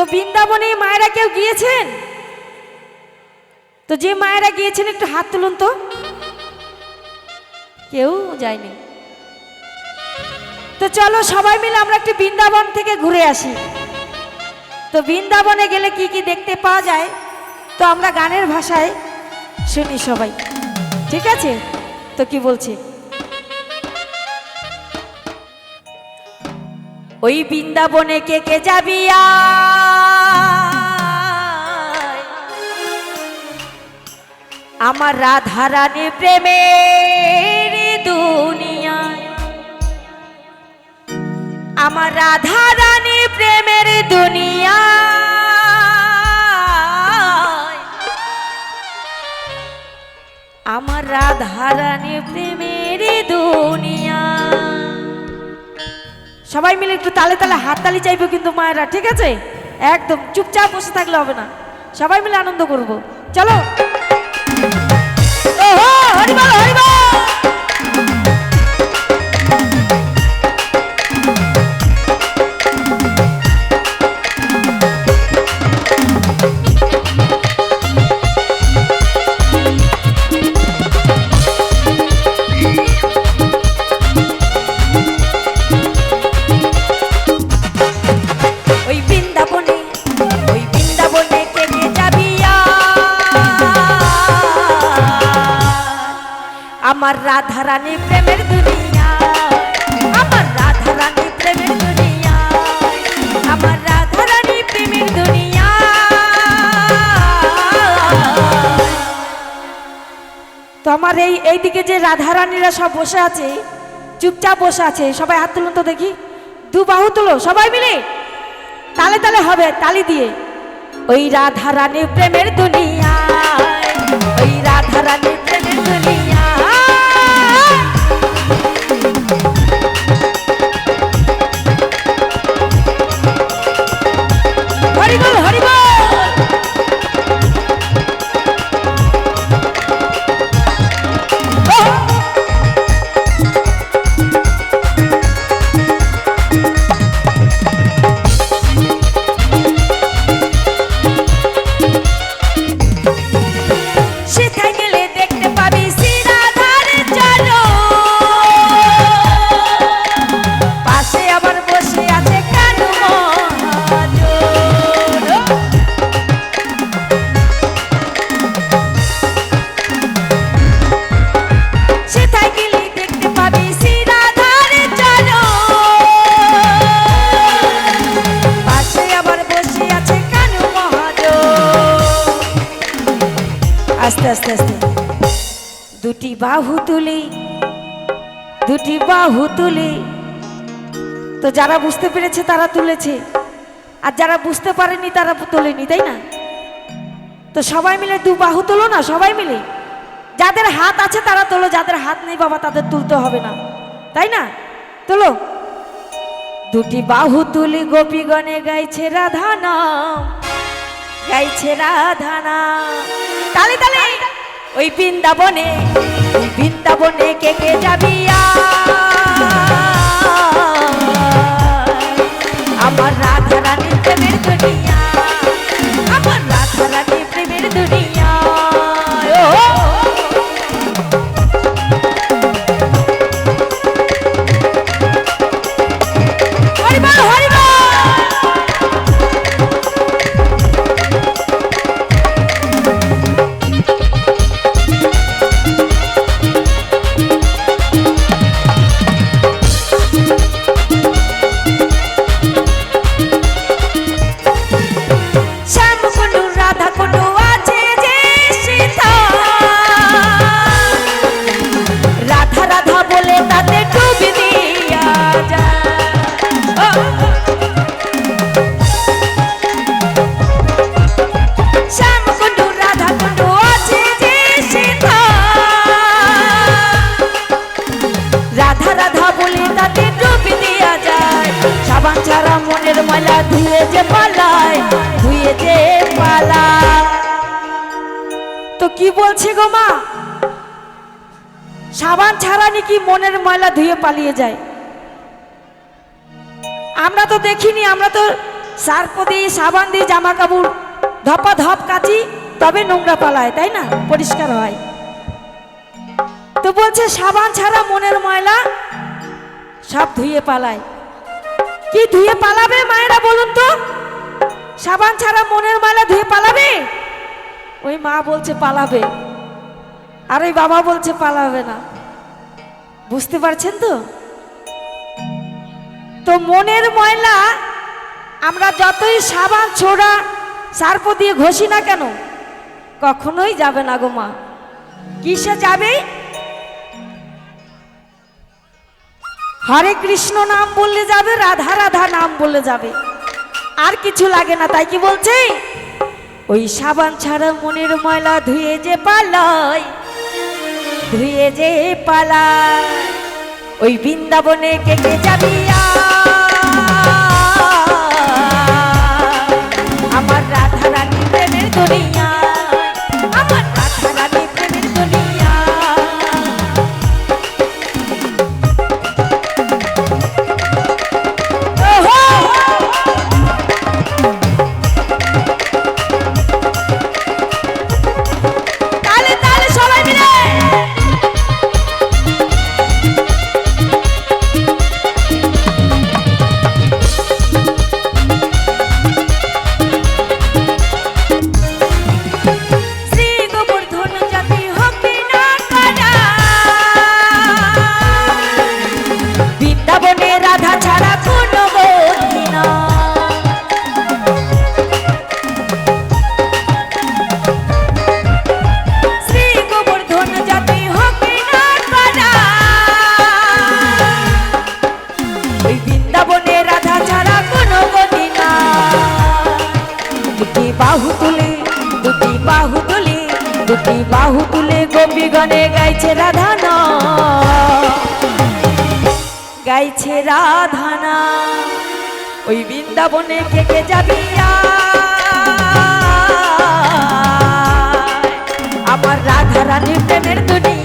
তো বৃন্দাবনে মায়েরা কেউ গিয়েছেন? তো যে মায়েরা গিয়েছেন, একটু হাত তুলুন তো। কেউ যায়নি। তো চলো সবাই মিলে আমরা একটু বৃন্দাবন থেকে ঘুরে আসি। তো বৃন্দাবনে গেলে কি কি দেখতে পাওয়া যায়, তো আমরা গানের ভাষায় শুনি সবাই। ঠিক আছে? তো কি বলছি? ওই বৃন্দাবনে কে কে যাবি আমার রাধা রানী প্রেমের দুনিয়ায়। আমার রাধা রানী প্রেমের দুনিয়া আমার রাধা রানী প্রেমের সবাই মিলে একটু তালে তালে হাততালি চাইব কিন্তু মায়েরা ঠিক আছে? একদম চুপচাপ বসে থাকলে হবে না। সবাই মিলে আনন্দ করব। চলো। হরিবল, হরিবল। আমার রাধা রানী প্রেমের দুনিয়া। আমার রাধা রানী প্রেমের দুনিয়া। আমার রাধা রানী প্রেমের দুনিয়া। তো আমার এই, এইদিকে যে রাধা রানীরা সব বসে আছে, চুপচাপ বসে আছে, সবাই হাত তুলুন তো দেখি। দু বাহু তুলো, সবাই মিলে। তালে তালে হবে, তালি দিয়ে। ওই রাধা রানী প্রেমের দুনিয়া ওই রাধা রানী প্রেমের দুনিয়া আস্তে আস্তে আস্তে। দুটি বাহু তুলি, দুটি বাহু তুলি। তো যারা বুঝতে পেরেছে, তারা তুলেছে। আর যারা বুঝতে পারেনি, তারা তোলেনি, তাই না? তো সবাই মিলে দু বাহু তোলো না, সবাই মিলে? যাদের হাত আছে, তারা তোলো, যাদের হাত নেই, বাবা, তাদের তুলতে হবে না। তাই না? তোলো। দুটি বাহু তুলি, গোপীগণে গাইছে রাধা নাম, গাইছে রাধানা তালে তালে ওই বৃন্দাবনে বৃন্দাবনে কে কে যাবি আমার রাধা রানী প্রেমের দুনিয়া, আমার রাধা রানী প্রেমের দুনিয়া। যে পালায় ধুয়ে যে পালায় তো কি বলছে গো মা? সাবান ছাড়া নাকি মনের ময়লা ধুয়ে পালিয়ে যায়। আমরা তো দেখিনি, আমরা তো সার্প দিয়ে, সাবান দিয়ে জামা কাপড় ধপা ধপ কাচি, তবে নোংরা পালায়, তাই না? পরিষ্কার হয়। তো বলছে, সাবান ছাড়া মনের ময়লা সব ধুয়ে পালায়। কি ধুয়ে পালাবে মায়েরা বলুন তো? সাবান ছাড়া মনের ময়লা ধুয়ে পালাবে? ওই মা বলছে পালাবে। আর ওই বাবা বলছে পালাবে না। বুঝতে পারছেন তো? তো মনের ময়লা আমরা যতই সাবান, ছোড়া, সার্প দিয়ে ঘষি না কেন, কখনোই যাবে না গো মা। কিসে যাবে? হরে কৃষ্ণ নাম বললে যাবে, রাধা রাধা নাম বললে যাবে। আর কিছু লাগে না, তাই কি বলছে? ওই সাবান ছাড়া মনের ময়লা ধুয়ে যে পালায়, ধুয়ে যে পালায়, ওই বৃন্দাবনে কে কে যাবি আমার রাধা রানী প্রেমের দুনিয়া গনে গাইছে রাধানা গাইছে রাধানা ওই বৃন্দাবনে কে কে যাবি? আমার রাধা রানী প্রেমের দুনিয়া